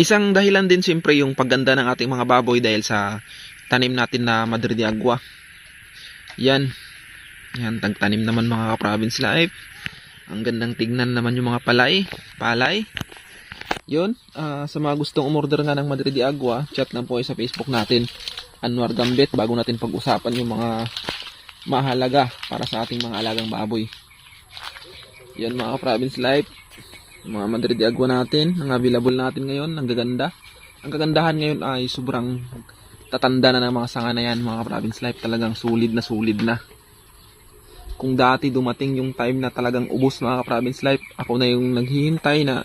Isang dahilan din siyempre yung pagganda ng ating mga baboy dahil sa tanim natin na Madre de Agua. Yan. Yan, tagtanim naman mga ka-province life. Ang gandang tignan naman yung mga palay. Palay. Yun, ah, sa mga gustong umorder nga ng Madre de Agua, chat lang po kayo sa Facebook natin. Anwar Gambit, bago natin pag-usapan yung mga mahalaga para sa ating mga alagang baboy. Yan mga ka-province life mga Madrid de Agua natin, ang available natin ngayon, ang gaganda. Ang kagandahan ngayon ay sobrang tatanda na ng mga sanga na yan, mga province life, talagang sulit na sulit na. Kung dati dumating yung time na talagang ubos mga province life, ako na yung naghihintay na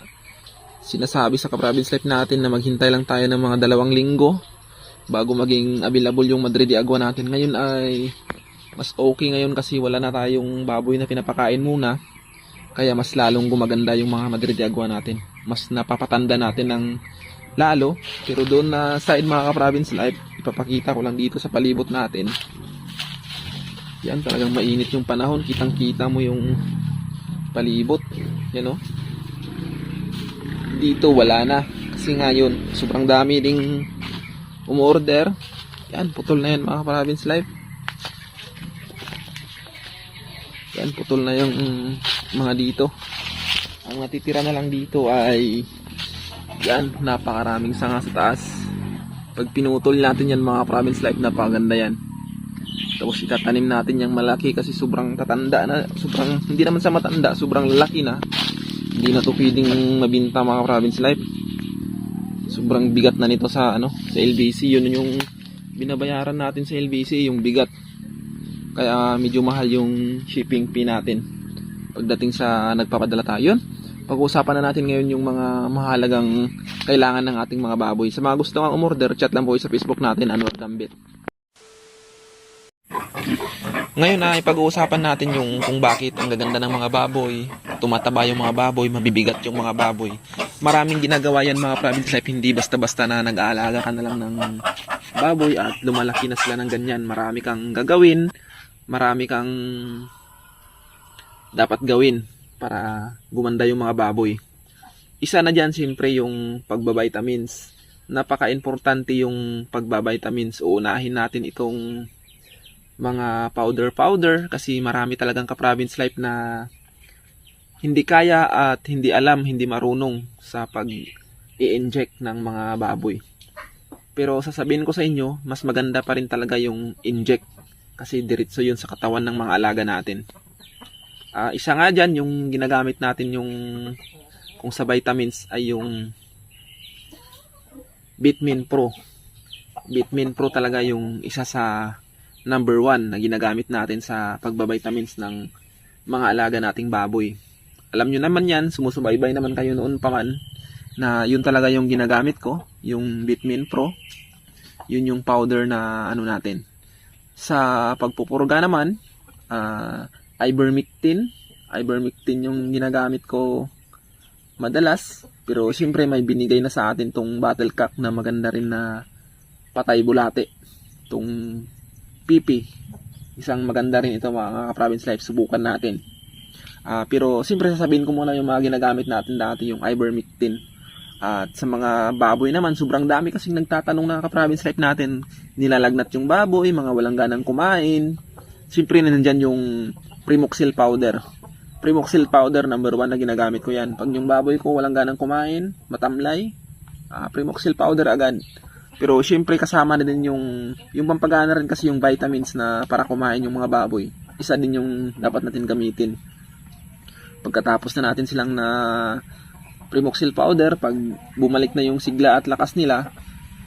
sinasabi sa ka-province life natin na maghintay lang tayo ng mga dalawang linggo bago maging available yung Madrid de Agua natin. Ngayon ay mas okay ngayon kasi wala na tayong baboy na pinapakain muna. Kaya mas lalong gumaganda yung mga Madrid Agua natin. Mas napapatanda natin ng lalo. Pero doon na side mga ka-province life, ipapakita ko lang dito sa palibot natin. Yan, talagang mainit yung panahon. Kitang-kita mo yung palibot. Yan o. Dito wala na. Kasi ngayon, sobrang dami ding umorder. Yan, putol na yan mga ka-province life. Yan, putol na yung mm, mga dito. Ang natitira na lang dito ay yan, napakaraming sanga sa taas. Pag pinutol natin yan mga province life, napakaganda yan. Tapos itatanim natin yung malaki kasi sobrang tatanda na, sobrang, hindi naman sa matanda, sobrang lalaki na. Hindi na to pwedeng mabinta mga province life. Sobrang bigat na nito sa ano, sa LBC. Yun yung binabayaran natin sa LBC, yung bigat. Kaya medyo mahal yung shipping fee natin. Pagdating sa nagpapadala tayo. Pag-uusapan na natin ngayon yung mga mahalagang kailangan ng ating mga baboy. Sa mga gusto kang umorder, chat lang po sa Facebook natin, Anwar Gambit. Ngayon ay pag-uusapan natin yung kung bakit ang gaganda ng mga baboy, tumataba yung mga baboy, mabibigat yung mga baboy. Maraming ginagawa yan mga province life, hindi basta-basta na nag-aalaga ka na lang ng baboy at lumalaki na sila ng ganyan. Marami kang gagawin, marami kang dapat gawin para gumanda yung mga baboy. Isa na dyan siyempre yung pagbabitamins. Napaka-importante yung pagbabitamins. Uunahin natin itong mga powder-powder kasi marami talagang ka-province life na hindi kaya at hindi alam, hindi marunong sa pag i-inject ng mga baboy. Pero sasabihin ko sa inyo, mas maganda pa rin talaga yung inject kasi diretso yun sa katawan ng mga alaga natin. Ah, isa nga dyan, yung ginagamit natin yung kung sa vitamins ay yung Bitmin Pro. Bitmin Pro talaga yung isa sa number one na ginagamit natin sa pagbabitamins ng mga alaga nating baboy. Alam nyo naman yan, sumusubaybay naman kayo noon pa man na yun talaga yung ginagamit ko, yung Bitmin Pro. Yun yung powder na ano natin. Sa pagpupurga naman, ah ivermectin. Ivermectin yung ginagamit ko madalas. Pero siyempre may binigay na sa atin tong battle cock na maganda rin na patay bulate. Tong PP. Isang maganda rin ito mga province life. Subukan natin. Ah, pero siyempre sasabihin ko muna yung mga ginagamit natin dati, yung ivermectin. At sa mga baboy naman, sobrang dami kasing nagtatanong na ka-province life natin. Nilalagnat yung baboy, mga walang ganang kumain. Siyempre nandyan yung Primoxil powder. Primoxil powder number 1 na ginagamit ko yan. Pag yung baboy ko walang ganang kumain, matamlay, ah, Primoxil powder agad. Pero syempre kasama na din yung yung pampagana rin kasi yung vitamins na para kumain yung mga baboy. Isa din yung dapat natin gamitin. Pagkatapos na natin silang na Primoxil powder, pag bumalik na yung sigla at lakas nila,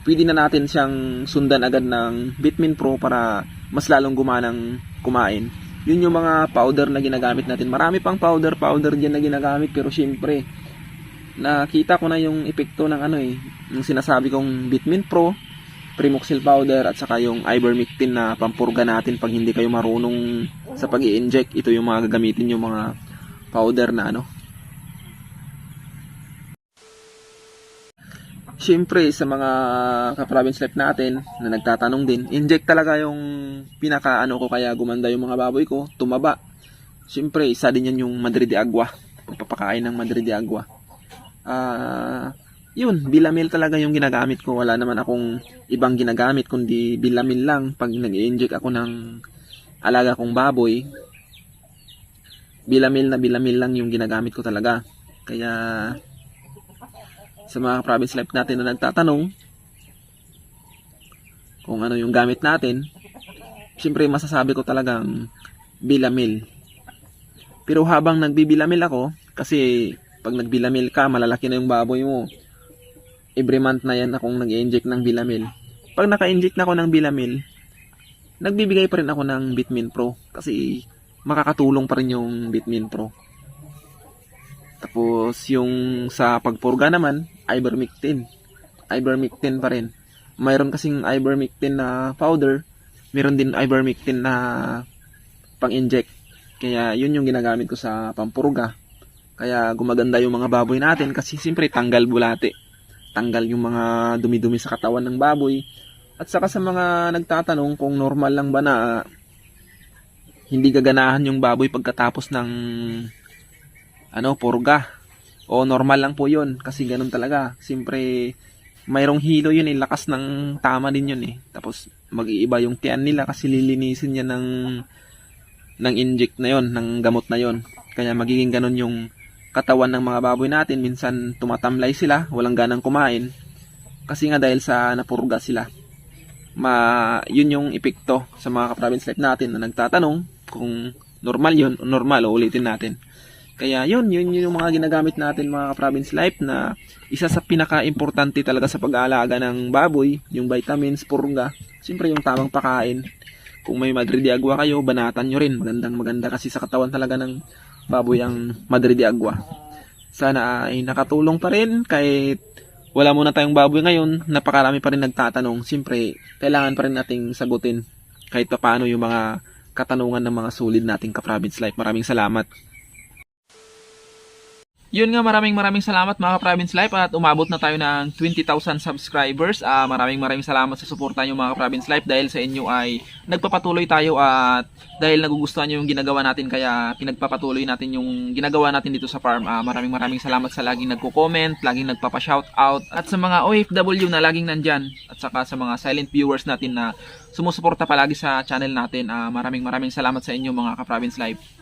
pwede na natin siyang sundan agad ng Bitmin Pro para mas lalong gumanang kumain. Yun yung mga powder na ginagamit natin. Marami pang powder, powder dyan na ginagamit pero syempre nakita ko na yung epekto ng ano eh, yung sinasabi kong Bitmin Pro, Primoxil powder at saka yung Ivermectin na pampurga natin pag hindi kayo marunong sa pag inject ito yung mga gagamitin yung mga powder na ano. Siyempre sa mga ka-province life natin na nagtatanong din, inject talaga yung pinaka ano ko kaya gumanda yung mga baboy ko, tumaba. Siyempre isa din yan yung Madrid de Agua, pagpapakain ng Madrid de Agua. Ah, yun, bilamil talaga yung ginagamit ko. Wala naman akong ibang ginagamit kundi bilamil lang pag nag-inject ako ng alaga kong baboy. Bilamil na bilamil lang yung ginagamit ko talaga. Kaya sa mga province life natin na nagtatanong kung ano yung gamit natin, siyempre masasabi ko talagang bilamil. Pero habang nagbibilamil ako, kasi pag nagbilamil ka, malalaki na yung baboy mo. Every month na yan akong nag-inject ng bilamil. Pag naka-inject na ako ng bilamil, nagbibigay pa rin ako ng Bitmin Pro. Kasi makakatulong pa rin yung Bitmin Pro. Tapos yung sa pagpurga naman, ivermectin. Ivermectin pa rin. Mayroon kasing ivermectin na powder, meron din ivermectin na pang-inject. Kaya yun yung ginagamit ko sa pampurga. Kaya gumaganda yung mga baboy natin kasi siyempre tanggal bulate. Tanggal yung mga dumi-dumi sa katawan ng baboy. At saka sa mga nagtatanong kung normal lang ba na hindi gaganahan yung baboy pagkatapos ng ano, purga. O normal lang po yun kasi ganun talaga. Siyempre mayroong hilo yun eh, lakas ng tama din yun eh. Tapos mag-iiba yung tiyan nila kasi lilinisin niya ng ng inject na yon, ng gamot na yon. Kaya magiging ganun yung katawan ng mga baboy natin. Minsan tumatamlay sila, walang ganang kumain. Kasi nga dahil sa napurga sila. Ma, yun yung epekto sa mga ka-province life natin na nagtatanong kung normal yun normal o ulitin natin. Kaya yun, yun yung mga ginagamit natin mga ka-province life na isa sa pinaka-importante talaga sa pag-aalaga ng baboy, yung vitamins, purga, siyempre yung tamang pakain. Kung may Madrid de Agua kayo, banatan nyo rin. Magandang maganda kasi sa katawan talaga ng baboy ang Madrid de Agua. Sana ay nakatulong pa rin kahit wala muna tayong baboy ngayon, napakarami pa rin nagtatanong. Siyempre, kailangan pa rin nating sagutin kahit pa paano yung mga katanungan ng mga sulid nating ka-province life. Maraming salamat. Yun nga, maraming maraming salamat mga ka-Province Life at umabot na tayo ng 20,000 subscribers. Ah, maraming maraming salamat sa suporta nyo mga ka-Province Life dahil sa inyo ay nagpapatuloy tayo at dahil nagugustuhan nyo yung ginagawa natin kaya pinagpapatuloy natin yung ginagawa natin dito sa farm. Ah, maraming maraming salamat sa laging nagko-comment, laging nagpapa-shoutout at sa mga OFW na laging nandyan at saka sa mga silent viewers natin na sumusuporta palagi sa channel natin. Ah, maraming maraming salamat sa inyo mga ka-Province Life.